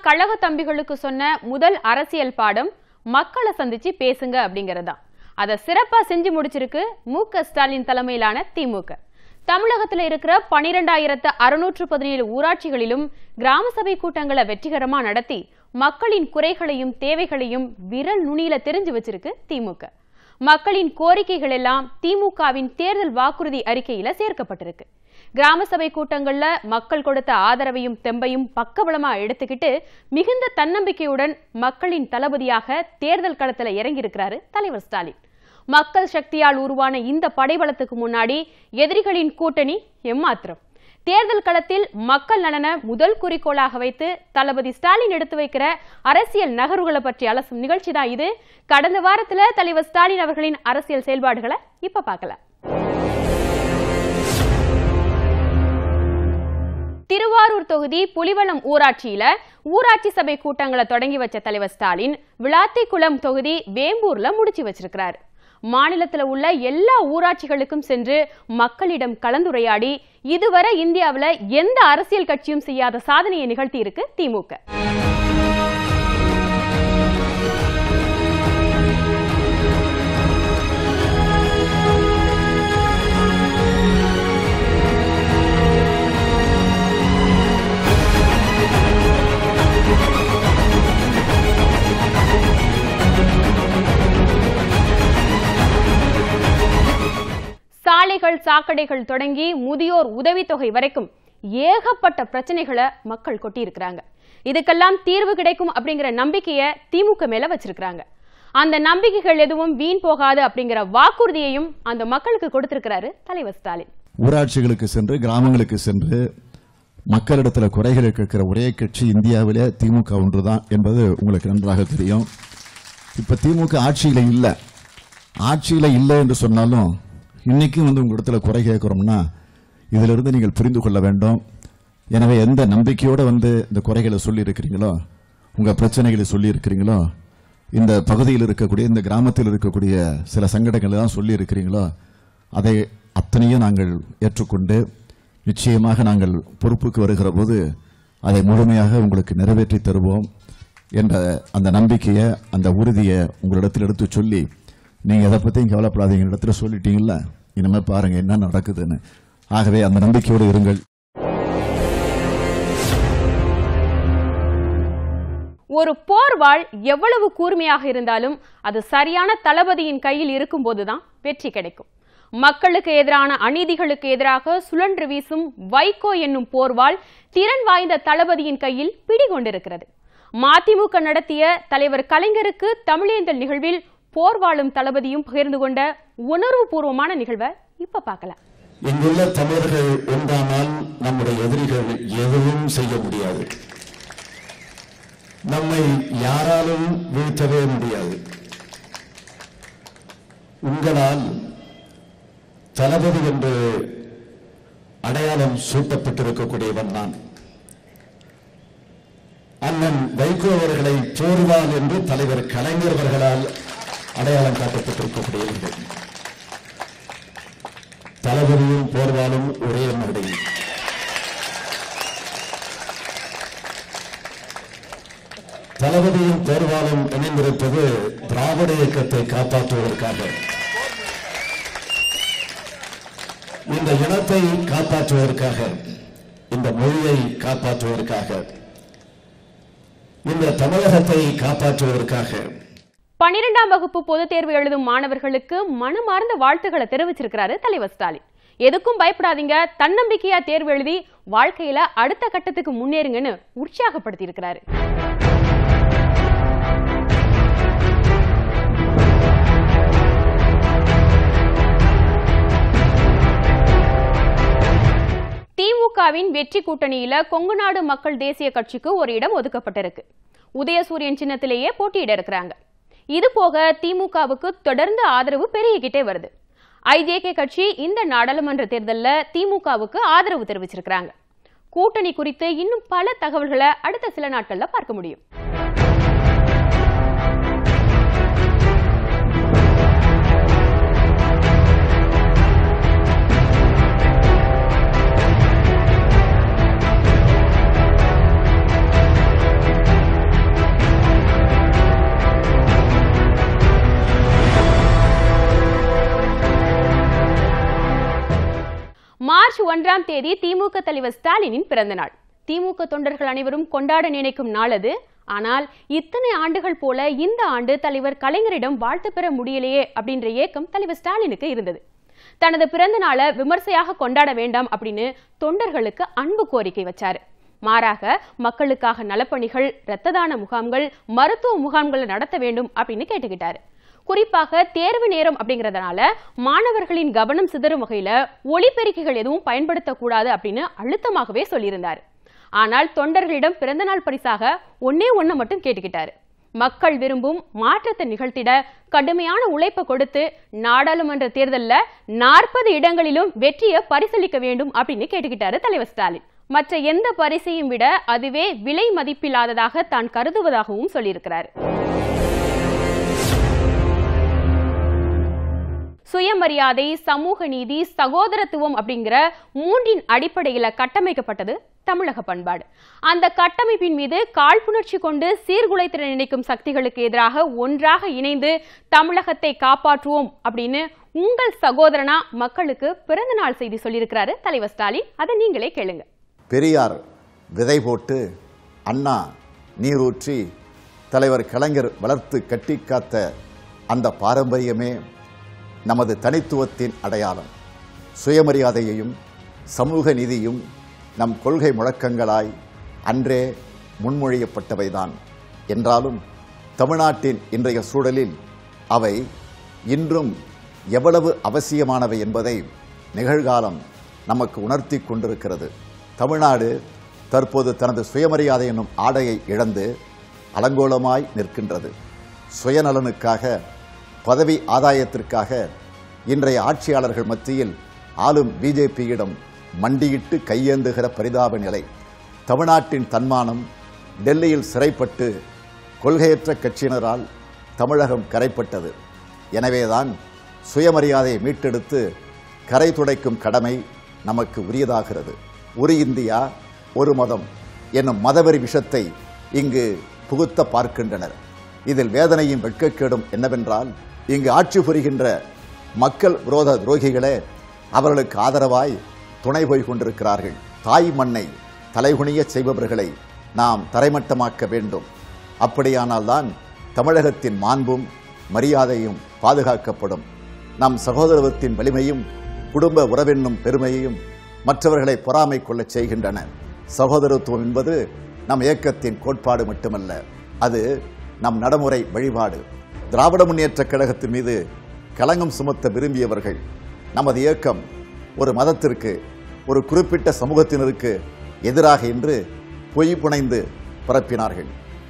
கழக தம்பிகளுக்கு சொன்ன முதல் அரசியல் பாடம் மக்களை சந்திச்சு பேசுங்க அப்படிங்கறதுதான். அதை சிறப்பா செஞ்சு முடிச்சிருக்கு மு க ஸ்டாலின் தலைமையிலான திமுக. தமிழகத்தில் இருக்கிற பனிரெண்டாயிரத்து அறுநூற்று பதினேழு ஊராட்சிகளிலும் கிராம சபை கூட்டங்களை வெற்றிகரமாக நடத்தி மக்களின் குறைகளையும் தேவைகளையும் விரல் நுனியில தெரிஞ்சு வச்சிருக்கு திமுக. மக்களின் கோரிக்கைகள் எல்லாம் திமுகவின் தேர்தல் வாக்குறுதி அறிக்கையில சேர்க்கப்பட்டிருக்கு. கிராம சபை கூட்டங்கள்ல மக்கள் கொடுத்த ஆதரவையும் தெம்பையும் பக்கபலமா எடுத்துக்கிட்டு மிகுந்த தன்னம்பிக்கையுடன் மக்களின் தளபதியாக தேர்தல் களத்துல இறங்கியிருக்கிறாரு தலைவர் ஸ்டாலின். மக்கள் சக்தியால் உருவான இந்த படைபலத்துக்கு முன்னாடி எதிரிகளின் கூட்டணி எம்மாத்திரம். தேர்தல் களத்தில் மக்கள் நலன முதல் குறிக்கோளாக வைத்து தளபதி ஸ்டாலின் எடுத்து வைக்கிற அரசியல் நகர்வுகளை பற்றி அலசும் நிகழ்ச்சி தான் இது. கடந்த வாரத்தில் தலைவர் ஸ்டாலின் அவர்களின் அரசியல் செயல்பாடுகளை இப்ப பார்க்கலாம். திருவாரூர் தொகுதி புலிவலம் ஊராட்சியில ஊராட்சி சபை கூட்டங்களை தொடங்கி வச்ச தலைவர் ஸ்டாலின் விளாத்திக்குளம் தொகுதி வேம்பூர்ல முடிச்சு வச்சிருக்கிறாரு. மாநிலத்தில் உள்ள எல்லா ஊராட்சிகளுக்கும் சென்று மக்களிடம் கலந்துரையாடி இதுவரை இந்தியாவில் எந்த அரசியல் கட்சியும் செய்யாத சாதனையை நிகழ்த்தி இருக்கு திமுக. சாலைகள் சாக்கடைகள் தொடங்கி முதியோர் உதவித்தொகை வரைக்கும் ஏகப்பட்ட பிரச்சனைகளை மக்கள் கொட்டியிருக்கிறாங்க. இதுக்கெல்லாம் தீர்வு கிடைக்கும் அப்படிங்கிற நம்பிக்கையை திமுக மேல வச்சிருக்கிறாங்க. அந்த நம்பிக்கைகள் எதுவும் வீண் போகாது அப்படிங்கிற வாக்குறுதியையும் அந்த மக்களுக்கு கொடுத்திருக்கிறாரு தலைவர் ஸ்டாலின். ஊராட்சிகளுக்கு சென்று கிராமங்களுக்கு சென்று மக்களிடத்துல குறைகளை கேட்கிற ஒரே கட்சி இந்தியாவிலே திமுக ஒன்றுதான் என்பது உங்களுக்கு நன்றாக தெரியும். இப்ப திமுக ஆட்சியில இல்லை. ஆட்சியில இல்லை என்று சொன்னாலும் இன்னைக்கும் வந்து உங்கள் இடத்துல குறை கேட்கிறோம்னா இதுல இருந்து நீங்கள் புரிந்து கொள்ள வேண்டும். எனவே எந்த நம்பிக்கையோட வந்து இந்த குறைகளை சொல்லி இருக்கிறீங்களோ உங்க பிரச்சனைகளை சொல்லி இருக்கிறீங்களோ இந்த பகுதியில் இருக்கக்கூடிய இந்த கிராமத்தில் இருக்கக்கூடிய சில சங்கடங்களை தான் சொல்லி இருக்கிறீங்களோ அதை அத்தனையும் நாங்கள் ஏற்றுக்கொண்டு நிச்சயமாக நாங்கள் பொறுப்புக்கு வருகிற போது அதை முழுமையாக உங்களுக்கு நிறைவேற்றி தருவோம் என்ற அந்த நம்பிக்கையை அந்த உறுதியை உங்களிடத்தில் எடுத்து சொல்லி நீங்க எதை பத்தியும் கவலைப்படாதீங்க. இடத்துல சொல்லிட்டீங்கல்ல? இனிமே பாருங்க என்ன நடக்குதுன்னு. ஆகவே அந்த நம்பிக்கையோடு இருங்கள். ஒரு போர்வாள் எவ்வளவு கூர்மையாக இருந்தாலும் அது சரியான தளபதியின் கையில் இருக்கும்போதுதான் வெற்றி கிடைக்கும். மக்களுக்கு எதிரான அநீதிகளுக்கு எதிராக சுழன்று வீசும் வைகோ என்னும் போர்வாள் திறன் வாய்ந்த தளபதியின் கையில் பிடிகொண்டிருக்கிறது. மதிமுக நடத்திய தலைவர் கலைஞருக்கு தமிழேந்தல் நிகழ்வில் போர் வாழும் தளபதியும் பகிர்ந்து கொண்ட உணர்வுபூர்வமான நிகழ்வை இப்ப பார்க்கலாம். இங்குள்ள தமிழர்கள் உண்டானால் நம்முடைய எதிரிகள் எதுவும் செய்ய முடியாது. நம்மை யாராலும் வீழ்த்தவே முடியாது. உங்களால் தளபதி என்று அடையாளம் சூட்டப்பட்டிருக்கக்கூடியவன் நான். அண்ணன் வைகோ அவர்களை போர்வால் என்று தலைவர் கலைஞர் அவர்களால் அடையாளம் காட்டப்பட்டிருக்கக்கூடியவர்கள் தளபதியும் போர்வாலும் ஒரே நடை தளபதியும் போர்வாலும் இணைந்திருப்பது திராவிட இயக்கத்தை காப்பாற்றுவதற்காக. இந்த இனத்தை காப்பாற்றுவதற்காக இந்த மொழியை காப்பாற்றுவதற்காக இந்த தமிழகத்தை காப்பாற்றுவதற்காக பன்னிரெண்டாம் வகுப்பு பொதுத் தேர்வு எழுதும் மாணவர்களுக்கு மனமார்ந்த வாழ்த்துக்களை தெரிவிச்சிருக்கிறாரு தலைவர் ஸ்டாலின். எதுக்கும் பயப்படாதீங்க தன்னம்பிக்கையா தேர்வு எழுதி வாழ்க்கையில அடுத்த கட்டத்துக்கு முன்னேறுங்கன்னு உற்சாகப்படுத்தி இருக்கிறாரு திமுகவின் வெற்றி கூட்டணியில கொங்குநாடு மக்கள் தேசிய கட்சிக்கு ஒரு இடம் ஒதுக்கப்பட்டிருக்கு. உதயசூரியன் சின்னத்திலேயே போட்டியிட இருக்கிறாங்க. இது போக திமுகவுக்கு தொடர்ந்து ஆதரவு பெருகிக்கிட்டே வருது. ஐஜேகே கட்சி இந்த நாடாளுமன்ற தேர்தலில் திமுகவுக்கு ஆதரவு தெரிவிச்சிருக்கிறாங்க. கூட்டணி குறித்து இன்னும் பல தகவல்களை அடுத்த சில நாட்கள்ல பார்க்க முடியும். ஒன்றாம் தேதி திமுக தலைவர் ஸ்டாலினின் பிறந்தநாள். திமுக தொண்டர்கள் அனைவரும் கொண்டாட நினைக்கும் நாள் அது. ஆனால் இத்தனை ஆண்டுகள் போல இந்த ஆண்டு தலைவர் கலைஞரிடம் வாழ்த்து பெற முடியலையே அப்படின்ற ஏக்கம் தலைவர் ஸ்டாலினுக்கு இருந்தது. தனது பிறந்த நாளை விமர்சையாக கொண்டாட வேண்டாம் அப்படின்னு தொண்டர்களுக்கு அன்பு கோரிக்கை வச்சாரு. மாறாக மக்களுக்காக நலப்பணிகள் இரத்த தான முகாம்கள் மருத்துவ முகாம்களை நடத்த வேண்டும் அப்படின்னு கேட்டுக்கிட்டாரு. குறிப்பாக தேர்வு நேரம் அப்படிங்கறதுனால மாணவர்களின் கவனம் சிதறும் வகையில ஒளிபெருக்கிகள் எதுவும் பயன்படுத்தக்கூடாது அப்படின்னு அழுத்தமாகவே சொல்லியிருந்தார். ஆனால் தொண்டர்களிடம் பிறந்தநாள் பரிசாக ஒன்னே ஒண்ணு மட்டும் கேட்டுக்கிட்டாரு. மக்கள் விரும்பும் மாற்றத்தை நிகழ்த்திட கடுமையான உழைப்பை கொடுத்து நாடாளுமன்ற தேர்தலில் நாற்பது இடங்களிலும் வெற்றியை பரிசளிக்க வேண்டும் அப்படின்னு கேட்டுக்கிட்டாரு தலைவர் ஸ்டாலின். மற்ற எந்த பரிசையும் விட அதுவே விலை மதிப்பில்லாததாக தான் கருதுவதாகவும் சொல்லியிருக்கிறார். சுயமரியாதை சமூக நீதி சகோதரத்துவம் அப்படிங்கிற மூன்றின் அடிப்படையில கட்டமைக்கப்பட்டது தமிழக பண்பாடு. அந்த கட்டமைப்பின் மீது காழ்ப்புணர்ச்சி கொண்டு சீர்குலைத்திட நினைக்கும் சக்திகளுக்கு எதிராக ஒன்றாக இணைந்து தமிழகத்தை காப்பாற்றுவோம் அப்படின்னு உங்கள் சகோதரனா மக்களுக்கு பிறந்த நாள் செய்தி சொல்லியிருக்கிறாரு தலைவர் ஸ்டாலின். அதை நீங்களே கேளுங்க. பெரியார் விதை போட்டு அண்ணா நீரூற்றி தலைவர் கலைஞர் வளர்த்து கட்டி காத்த அந்த பாரம்பரியமே நமது தனித்துவத்தின் அடையாளம். சுயமரியாதையையும் சமூக நீதியும் நம் கொள்கை முழக்கங்களாய் அன்றே முன்மொழியப்பட்டவைதான். என்றாலும் தமிழ்நாட்டின் இன்றைய சூழலில் அவை இன்றும் எவ்வளவு அவசியமானவை என்பதை நிகழ்காலம் நமக்கு உணர்த்தி கொண்டிருக்கிறது. தமிழ்நாடு தற்போது தனது சுயமரியாதை என்னும் ஆடையை இழந்து அலங்கோலமாய் நிற்கின்றது. சுயநலனுக்காக பதவி ஆதாயத்திற்காக இன்றைய ஆட்சியாளர்கள் மத்தியில் ஆளும் பிஜேபியிடம் மண்டியிட்டு கையேந்துகிற பரிதாப நிலை தமிழ்நாட்டின் தன்மானம் டெல்லியில் சிறைப்பட்டு கொள்கையற்ற கட்சியினரால் தமிழகம் கரைப்பட்டது. எனவேதான் சுயமரியாதையை மீட்டெடுத்து கரை துடைக்கும் கடமை நமக்கு உரியதாகிறது. ஒரு இந்தியா ஒரு மதம் என்னும் மதவெறி விஷத்தை இங்கு புகுத்த பார்க்கின்றனர். இதில் வேதனையும் வெட்கக்கேடும் என்னவென்றால் இங்கு ஆட்சி புரிகின்ற மக்கள் விரோத துரோகிகளே அவர்களுக்கு ஆதரவாய் துணை போய் கொண்டிருக்கிறார்கள். தாய் மண்ணை தலைகுனிய செய்பவர்களை நாம் தரைமட்டமாக்க வேண்டும். அப்படியானால்தான் தமிழகத்தின் மாண்பும் மரியாதையும் பாதுகாக்கப்படும். நம் சகோதரத்தின் வலிமையும் குடும்ப உறவென்னும் பெருமையையும் மற்றவர்களை பொறாமை கொள்ளச் செய்கின்றன. சகோதரத்துவம் என்பது நம் இயக்கத்தின் கோட்பாடு மட்டுமல்ல அது நம் நடைமுறை வழிபாடு. திராவிட முன்னேற்றக் கழகத்தின் மீது களங்கம் சுமத்த விரும்பியவர்கள் நமது இயக்கம் ஒரு மதத்திற்கு ஒரு குறிப்பிட்ட சமூகத்தினருக்கு எதிராக என்று பொய் புனைந்து பரப்பினார்கள்.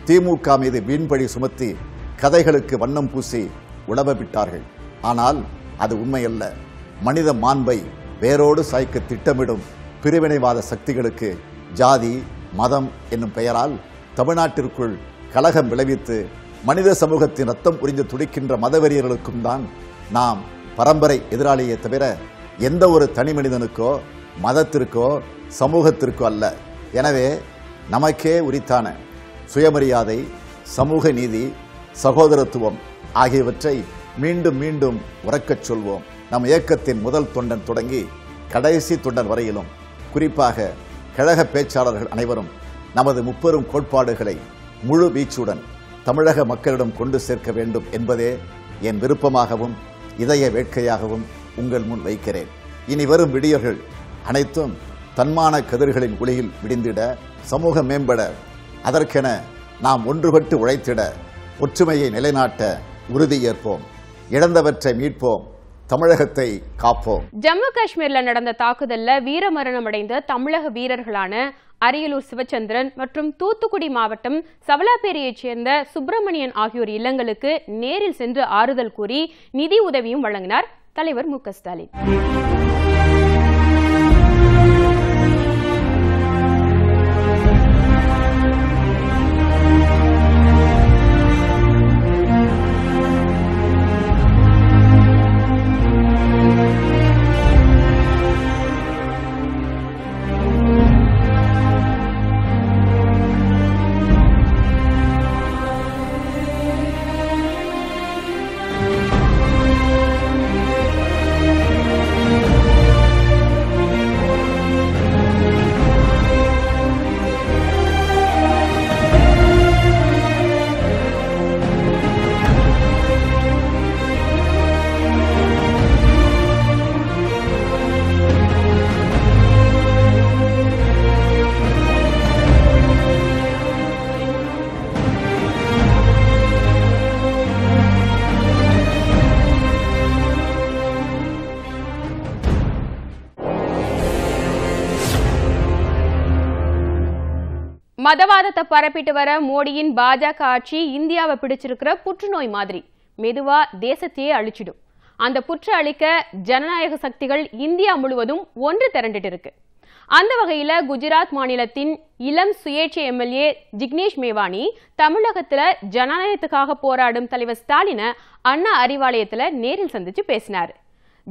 திமுக மீது வீண்பழி சுமத்தி கதைகளுக்கு வண்ணம் பூசி உழவ விட்டார்கள். ஆனால் அது உண்மையல்ல. மனித மாண்பை வேரோடு சாய்க்க திட்டமிடும் பிரிவினைவாத சக்திகளுக்கு ஜாதி மதம் என்னும் பெயரால் தமிழ்நாட்டிற்குள் கலகம் விளைவித்து மனித சமூகத்தின் ரத்தம் புரிந்து துடிக்கின்ற மதவெறியர்களுக்கும் தான் நாம் பரம்பரை எதிராளியே தவிர எந்த ஒரு தனி மனிதனுக்கோ மதத்திற்கோ சமூகத்திற்கோ அல்ல. எனவே நமக்கே உரித்தான சுயமரியாதை சமூக நீதி சகோதரத்துவம் ஆகியவற்றை மீண்டும் மீண்டும் உறக்கச் சொல்வோம். நம் இயக்கத்தின் முதல் தொண்டன் தொடங்கி கடைசி தொண்டர் வரையிலும். குறிப்பாக கழக பேச்சாளர்கள் அனைவரும் நமது முப்பெரும் கோட்பாடுகளை முழு வீச்சுடன் தமிழக மக்களிடம் கொண்டு சேர்க்க வேண்டும் என்பதே என் விருப்பமாகவும் இதய வேட்கையாகவும் உங்கள் முன் வைக்கிறேன். இனி வரும் விடியர்கள் அனைத்தும் தன்மான கதிர்களின் ஒளியில் விடிந்திட சமூகம் மேம்பட அதற்கென நாம் ஒன்றுபட்டு உழைத்திட ஒற்றுமையை நிலைநாட்ட உறுதியேற்போம் இழந்தவற்றை மீட்போம். தமிழகத்தை காப்போம். ஜம்மு காஷ்மீர்ல நடந்த தாக்குதல்ல வீரமரணம் அடைந்த தமிழக வீரர்களான அரியலூர் சிவச்சந்திரன் மற்றும் தூத்துக்குடி மாவட்டம் சவலாப்பேரியைச் சேர்ந்த சுப்பிரமணியன் ஆகியோர் இல்லங்களுக்கு நேரில் சென்று ஆறுதல் கூறி நிதி உதவியும் வழங்கினார் தலைவர் மு ஸ்டாலின். மதவாதத்தை பரப்பிட்டு வர மோடியின் பாஜக ஆட்சி இந்தியாவை பிடிச்சிருக்கிற புற்றுநோய் மாதிரி. மெதுவா தேசத்தையே அழிச்சிடும். அந்த புற்று அழிக்க ஜனநாயக சக்திகள் இந்தியா முழுவதும் ஒன்று திரண்டுட்டு இருக்கு அந்த வகையில குஜராத் மாநிலத்தின் இளம் சுயேட்சை எம்எல்ஏ ஜிக்னேஷ் மேவானி தமிழகத்துல ஜனநாயகத்துக்காக போராடும் தலைவர் ஸ்டாலினை அண்ணா அறிவாலயத்துல நேரில் சந்திச்சு பேசினாரு.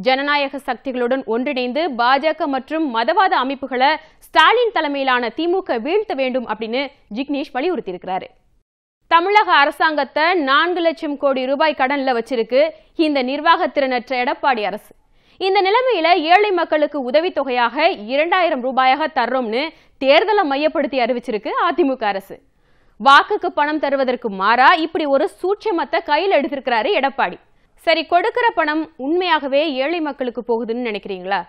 ஜனநாயக சக்திகளுடன் ஒன்றிணைந்து பாஜக மற்றும் மதவாத அமைப்புகளை ஸ்டாலின் தலைமையிலான திமுக வீழ்த்த வேண்டும் அப்படின்னு ஜிக்னேஷ் வலியுறுத்தியிருக்கிறாரு. தமிழக அரசாங்கத்தை நான்கு லட்சம் கோடி ரூபாய் கடன்ல வச்சிருக்கு இந்த நிர்வாகத்திறனற்ற எடப்பாடி அரசு. இந்த நிலைமையில ஏழை மக்களுக்கு உதவித்தொகையாக இரண்டாயிரம் ரூபாயாக தர்றோம்னு தேர்தலை மையப்படுத்தி அறிவிச்சிருக்கு அதிமுக அரசு. வாக்குக்கு பணம் தருவதற்கு மாறா இப்படி ஒரு சூட்சமத்தை கையில் எடுத்திருக்கிறாரு எடப்பாடி. சரி கொடுக்கிற பணம் உண்மையாகவே ஏழை மக்களுக்கு போகுதுன்னு நினைக்கிறீங்களா?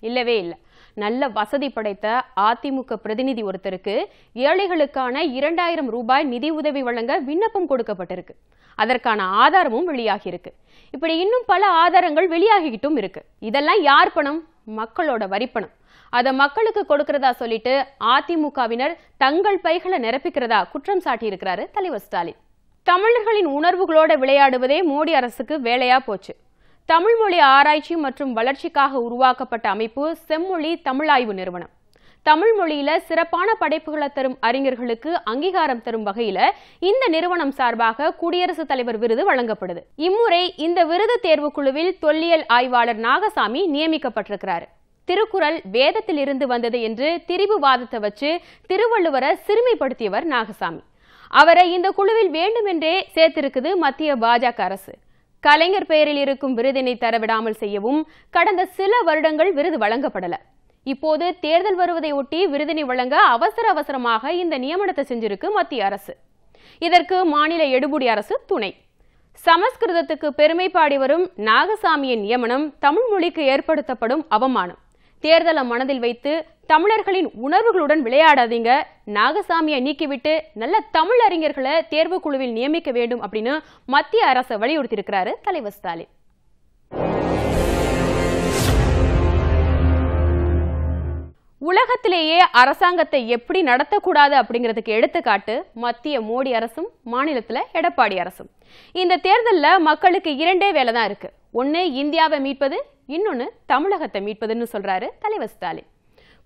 இல்லவே இல்லை. நல்ல வசதி படைத்த அதிமுக பிரதிநிதி ஒருத்தருக்கு ஏழைகளுக்கான இரண்டாயிரம் ரூபாய் நிதி உதவி வழங்க விண்ணப்பம் கொடுக்கப்பட்டிருக்கு. அதற்கான ஆதாரமும் வெளியாகியிருக்கு. இப்படி இன்னும் பல ஆதாரங்கள் வெளியாகிக்கிட்டும் இருக்கு. இதெல்லாம் யார் பணம்? மக்களோட வரிப்பணம் அதை மக்களுக்கு கொடுக்கிறதா சொல்லிட்டு அதிமுகவினர் தங்கள் பைகளை நிரப்பிக்கிறதா குற்றம் சாட்டியிருக்கிறாரு தலைவர் ஸ்டாலின். தமிழர்களின் உணர்வுகளோட விளையாடுவதே மோடி அரசுக்கு வேலையா போச்சு. தமிழ் மொழி ஆராய்ச்சி மற்றும் வளர்ச்சிக்காக உருவாக்கப்பட்ட அமைப்பு செம்மொழி தமிழாய்வு நிறுவனம். தமிழ் மொழியில சிறப்பான படைப்புகளை தரும் அறிஞர்களுக்கு அங்கீகாரம் தரும் வகையில இந்த நிறுவனம் சார்பாக குடியரசுத் தலைவர் விருது வழங்கப்படுது. இம்முறை இந்த விருது தேர்வுக் குழுவில் தொல்லியல் ஆய்வாளர் நாகசாமி நியமிக்கப்பட்டிருக்கிறார். திருக்குறள் வேதத்தில் இருந்து வந்தது என்று திரிபுவாதத்தை வச்சு திருவள்ளுவரை சிறுமைப்படுத்தியவர் நாகசாமி. அவரை இந்த குழுவில் வேண்டுமென்றே சேர்த்திருக்குது மத்திய பாஜக அரசு. கலைஞர் பெயரில் இருக்கும் விருதினை தரவிடாமல் செய்யவும் கடந்த சில வருடங்கள் விருது வழங்கப்படல. இப்போது தேர்தல் வருவதை ஒட்டி விருதினை வழங்க அவசர அவசரமாக இந்த நியமனத்தை செஞ்சிருக்கு மத்திய அரசு. இதற்கு மாநில எடுபுடி அரசு துணை. சமஸ்கிருதத்துக்கு பெருமை பாடி வரும் நாகசாமியின் நியமனம் தமிழ் மொழிக்கு ஏற்படுத்தப்படும் அவமானம். தேர்தலை மனதில் வைத்து தமிழர்களின் உணர்வுகளுடன் விளையாடாதீங்க. நாகசாமியை நீக்கிவிட்டு நல்ல தமிழ் அறிஞர்களை தேர்வு குழுவில் நியமிக்க வேண்டும் அப்படின்னு மத்திய அரசை வலியுறுத்தியிருக்கிறாரு தலைவர் ஸ்டாலின். உலகத்திலேயே அரசாங்கத்தை எப்படி நடத்தக்கூடாது அப்படிங்கிறதுக்கு எடுத்துக்காட்டு மத்திய மோடி அரசும் மாநிலத்தில் எடப்பாடி அரசும். இந்த தேர்தலில் மக்களுக்கு இரண்டே வேலை தான் இருக்கு. ஒன்று இந்தியாவை மீட்பது இன்னொன்று தமிழகத்தை மீட்பதுன்னு சொல்கிறாரு தலைவர் ஸ்டாலின்.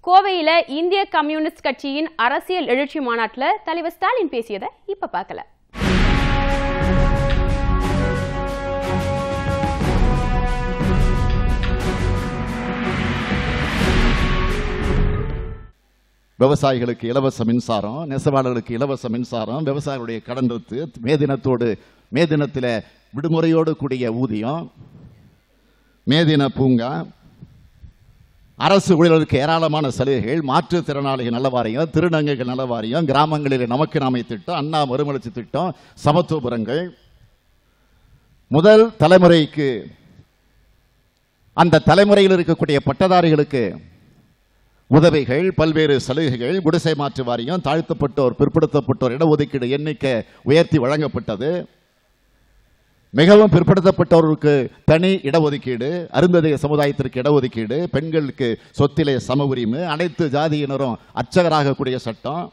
கோவையில் இந்திய கம்யூனிஸ்ட் கட்சியின் அரசியல் எழுச்சி மாநாட்டில் தலைவர் ஸ்டாலின் பேசியதை இப்போ பார்க்கல. விவசாயிகளுக்கு இலவச மின்சாரம் நெசவாளர்களுக்கு இலவச மின்சாரம் விவசாயிகளுடைய கடன் ரத்து மே தினத்தோடு மே தினத்தில் விடுமுறையோடு கூடிய ஊதியம் மே தின பூங்கா. அரசு ஊழியர்களுக்கு ஏராளமான சலுகைகள் மாற்றுத்திறனாளிகள் நல்ல வாரியம் திருநங்கைகள் நல்ல வாரியம் கிராமங்களில் நமக்கு நாமை திட்டம் அண்ணா மறுமலர்ச்சி திட்டம் சமத்துவபுரங்கள். முதல் தலைமுறைக்கு அந்த தலைமுறையில் இருக்கக்கூடிய பட்டதாரிகளுக்கு உதவிகள் பல்வேறு சலுகைகள் குடிசை மாற்று வாரியம் தாழ்த்தப்பட்டோர் பிற்படுத்தப்பட்டோர் இடஒதுக்கீடு எண்ணிக்கை உயர்த்தி வழங்கப்பட்டது. மிகவும் பிற்படுத்தப்பட்டோருக்கு தனி இடஒதுக்கீடு அருந்ததிய சமுதாயத்திற்கு இடஒதுக்கீடு பெண்களுக்கு சொத்திலே சம உரிமை அனைத்து ஜாதியினரும் அர்ச்சகராகக்கூடிய சட்டம்.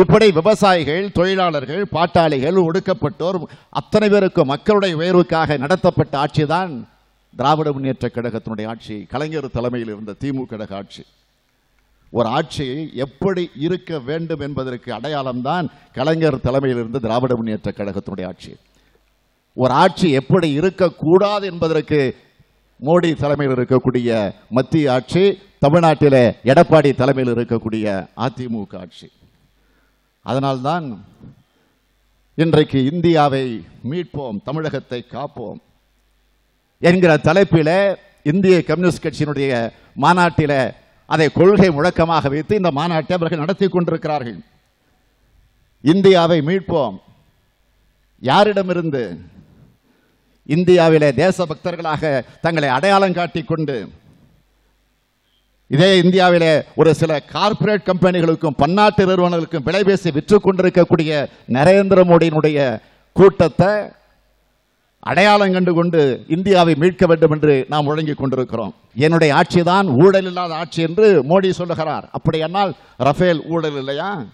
இப்படி விவசாயிகள் தொழிலாளர்கள் பாட்டாளிகள் ஒடுக்கப்பட்டோர் அத்தனை பேருக்கும் மக்களுடைய உயர்வுக்காக நடத்தப்பட்ட ஆட்சிதான் திராவிட முன்னேற்ற கழகத்தினுடைய ஆட்சி கலைஞர் தலைமையில் இருந்த திமுக கழக ஆட்சி. ஒரு ஆட்சி எப்படி இருக்க வேண்டும் என்பதற்கு அடையாளம்தான் கலைஞர் தலைமையில் இருந்த திராவிட முன்னேற்ற கழகத்தினுடைய ஆட்சி. ஒரு ஆட்சி எப்படி இருக்கக்கூடாது என்பதற்கு மோடி தலைமையில் இருக்கக்கூடிய மத்திய ஆட்சி தமிழ்நாட்டில் எடப்பாடி தலைமையில் இருக்கக்கூடிய அதிமுக ஆட்சி. அதனால்தான் இன்றைக்கு இந்தியாவை மீட்போம் தமிழகத்தை காப்போம் என்கிற தலைப்பில் இந்திய கம்யூனிஸ்ட் கட்சியினுடைய மாநாட்டில் அதை கொள்கை முழக்கமாக வைத்து இந்த மாநாட்டை அவர்கள் நடத்தி கொண்டிருக்கிறார்கள். இந்தியாவை மீட்போம். யாரிடமிருந்து? இந்தியாவிலே தேசபக்தர்களாக தங்களை அடையாளம் காட்டி கொண்டு இதே இந்தியாவிலே ஒரு சில கார்ப்பரேட் கம்பெனிகளுக்கும் பன்னாட்டு நிறுவனங்களுக்கும் விலை பேசி விற்று கொண்டிருக்கக்கூடிய நரேந்திர மோடியினுடைய கூட்டத்தை அடையாளம் கண்டு கொண்டு இந்தியாவை மீட்க வேண்டும் என்று நாம் முழங்கிக் கொண்டிருக்கிறோம். என்னுடைய ஆட்சிதான் ஊழல் இல்லாத ஆட்சி என்று மோடி சொல்லுகிறார். அப்படியானால் ரஃபேல் ஊழல் இல்லையா?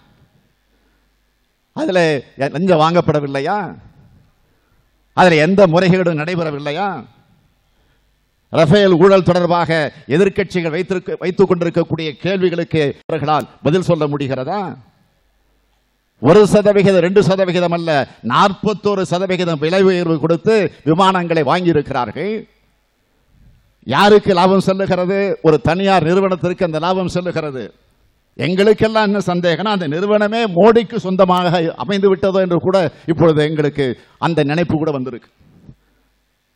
அதில் லஞ்சம் வாங்கப்படவில்லையா? அதில் எந்த முறைகேடும் நடைபெறவில்லையா? ரஃபேல் ஊழல் தொடர்பாக எதிர்க்கட்சிகள் வைத்திருக்க வைத்துக் கொண்டிருக்கக்கூடிய கேள்விகளுக்கு அவர்களால் பதில் சொல்ல முடிகிறதா? ஒரு சதவிகிதம் ரெண்டு சதவிகிதம் அல்ல நாற்பத்தோரு சதவிகிதம் விலை உயர்வு கொடுத்து விமானங்களை வாங்கியிருக்கிறார்கள். யாருக்கு லாபம் செல்லுகிறது? ஒரு தனியார் நிறுவனத்திற்கு அந்த லாபம் செல்லுகிறது. எங்களுக்கெல்லாம் என்ன சந்தேகம்னா அந்த நிறுவனமே மோடிக்கு சொந்தமாக அமைந்து விட்டதோ என்று கூட இப்பொழுது எங்களுக்கு அந்த நினைப்பு கூட வந்திருக்கு.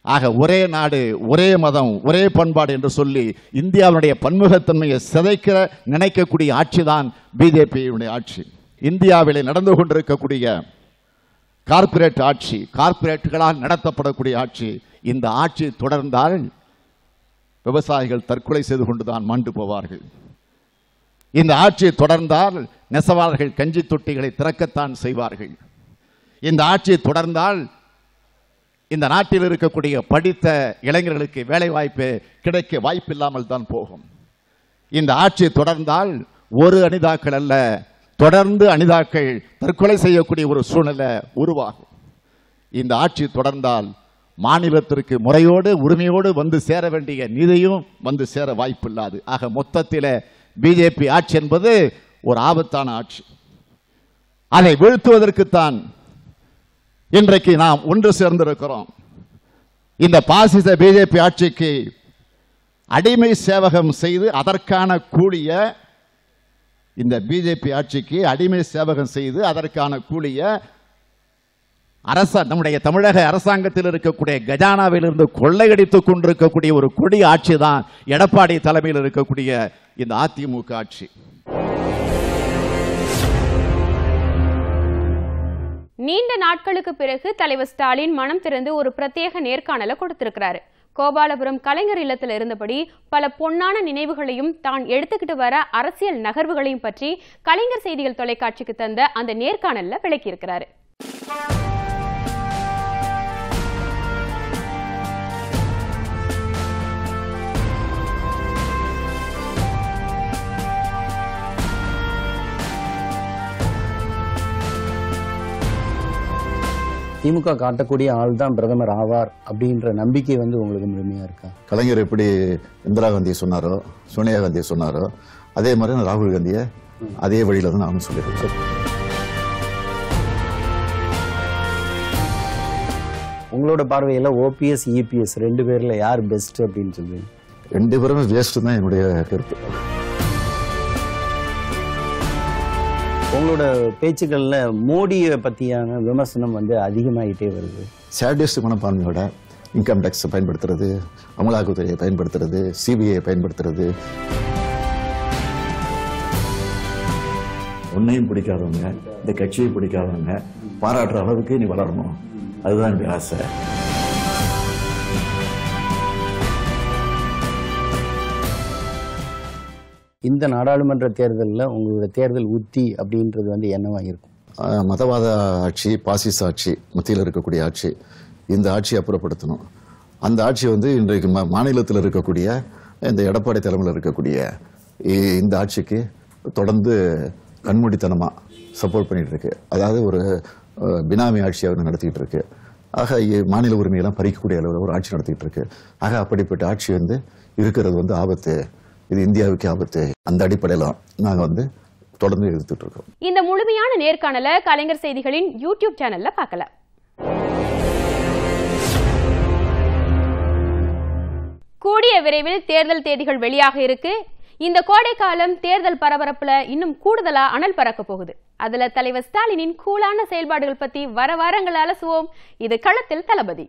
ஆக ஒரே நாடு ஒரே மதம் ஒரே பண்பாடு என்று சொல்லி இந்தியாவுடைய பன்முகத்தன்மையை சிதைக்கிற நினைக்கக்கூடிய ஆட்சி தான் பிஜேபியுடைய ஆட்சி. இந்தியாவிலே நடந்து கொண்டிருக்கக்கூடிய கார்ப்பரேட் ஆட்சி கார்ப்பரேட்டுகளால் நடத்தப்படக்கூடிய ஆட்சி இந்த ஆட்சி தொடர்ந்தால் விவசாயிகள் தற்கொலை செய்து கொண்டுதான் மாண்டு போவார்கள். இந்த ஆட்சி தொடர்ந்தால் நெசவாளர்கள் கஞ்சி தொட்டிகளை திறக்கத்தான் செய்வார்கள். இந்த ஆட்சி தொடர்ந்தால் இந்த நாட்டில் இருக்கக்கூடிய படித்த இளைஞர்களுக்கு வேலை வாய்ப்பு கிடைக்க வாய்ப்பில்லாமல் தான் போகும். இந்த ஆட்சி தொடர்ந்தால் ஒரு அனிதாக்கள் அல்ல தொடர்ந்து அனிதாக்கள் தற்கொலை செய்யக்கூடிய ஒரு சூழ்நிலை உருவாகும். இந்த ஆட்சி தொடர்ந்தால் மாநிலத்திற்கு முறையோடு உரிமையோடு வந்து சேர வேண்டிய நிதியும் வந்து சேர வாய்ப்பில்லாது. ஆக மொத்தத்தில் பிஜேபி ஆட்சி என்பது ஒரு ஆபத்தான ஆட்சி. அதை வீழ்த்துவதற்குத்தான் இன்றைக்கு நாம் ஒன்று சேர்ந்திருக்கிறோம். இந்த பாசிச பிஜேபி ஆட்சிக்கு அடிமை சேவகம் செய்து அதற்கான கூலிய இந்த பிஜேபி ஆட்சிக்கு அடிமை சேவகம் செய்து அதற்கான கூலிய அரச நம்முடைய தமிழக அரசாங்கத்தில் இருக்கக்கூடிய கஜானாவில் இருந்து கொள்ளையடித்துக் கொண்டிருக்கக்கூடிய ஒரு கொடி ஆட்சி தான் எடப்பாடி தலைமையில் இருக்கக்கூடிய இந்த அதிமுக ஆட்சி. நீண்ட நாட்களுக்கு பிறகு தலைவர் ஸ்டாலின் மனம் திறந்து ஒரு பிரத்யேக நேர்காணலை கொடுத்திருக்கிறாரு. கோபாலபுரம் கலைஞர் இல்லத்தில் இருந்தபடி பல பொன்னான நினைவுகளையும் தான் எடுத்துக்கிட்டு வர அரசியல் நகர்வுகளையும் பற்றி கலைஞர் செய்திகள் தொலைக்காட்சிக்கு தந்த அந்த நேர்காணல்ல விளக்கியிருக்கிறாரு. திமுக காட்டக்கூடிய ஆள் தான் பிரதமர் ஆவார் அப்படின்ற நம்பிக்கை வந்து உங்களுக்கு முழுமையா இருக்கா? கலைஞர் எப்படி இந்திரா காந்தியை சொன்னாரோ சோனியா காந்தியை சொன்னாரோ அதே மாதிரி ராகுல் காந்தியை அதே வழியில தான் நானும் சொல்லியிருக்கேன் உங்களோட பார்வையில ஓபிஎஸ் இபிஎஸ் ரெண்டு பேர்ல யார் பெஸ்ட் அப்படின்னு சொல்லுவீங்க? ரெண்டு பேருமே வேஸ்ட் தான் என்னுடைய கருத்து. உங்களோட பேச்சுக்கள்ல மோடியை பத்தியான விமர்சனம் வந்து அதிகமாகிட்டே வருது. சேடிஸ்ட் மனப்பான்மையோட இன்கம் டேக்ஸ் பயன்படுத்துறது அமலாக்கத்துறையை பயன்படுத்துறது சிபிஐ பயன்படுத்துறது. உன்னையும் பிடிக்காதவங்க இந்த கட்சியை பிடிக்காதவங்க பாராட்டுற அளவுக்கு நீ வளரணும். அதுதான் என்னுடைய ஆசை. இந்த நாடாளுமன்ற தேர்தலில் உங்களோட தேர்தல் உத்தி அப்படின்றது வந்து என்னவா இருக்கும்? மதவாத ஆட்சி பாசிச ஆட்சி மத்தியில் இருக்கக்கூடிய ஆட்சி இந்த ஆட்சியை அப்புறப்படுத்தணும். அந்த ஆட்சி வந்து இன்றைக்கு மா- மாநிலத்தில் இருக்கக்கூடிய இந்த எடப்பாடி தலைமையில் இருக்கக்கூடிய இந்த ஆட்சிக்கு தொடர்ந்து கண்மூடித்தனமாக சப்போர்ட் பண்ணிட்டு இருக்கு அதாவது ஒரு பினாமி ஆட்சி அவர் நடத்திக்கிட்டு இருக்கு ஆக இ- மாநில உரிமையெல்லாம் பறிக்கக்கூடிய அளவில் ஒரு ஆட்சி நடத்திக்கிட்டு இருக்கு ஆக அப்படிப்பட்ட ஆட்சி வந்து இருக்கிறது வந்து ஆபத்து. இது இந்தியாவுக்கு ஆபத்து. அந்த அடிப்படையில் நாங்கள் வந்து தொடர்ந்து எடுத்துட்டு இருக்கோம். இந்த முழுமையான நேர்காணலை கலைஞர் செய்திகளின் யூடியூப் சேனல்ல பார்க்கல. கூடிய விரைவில் தேர்தல் தேதிகள் வெளியாக இருக்கு. இந்த கோடை காலம் தேர்தல் பரபரப்புல இன்னும் கூடுதலா அனல் பறக்க போகுது. அதுல தலைவர் ஸ்டாலினின் கூலான செயல்பாடுகள் பத்தி வர வாரங்கள் அலசுவோம் இது களத்தில் தளபதி.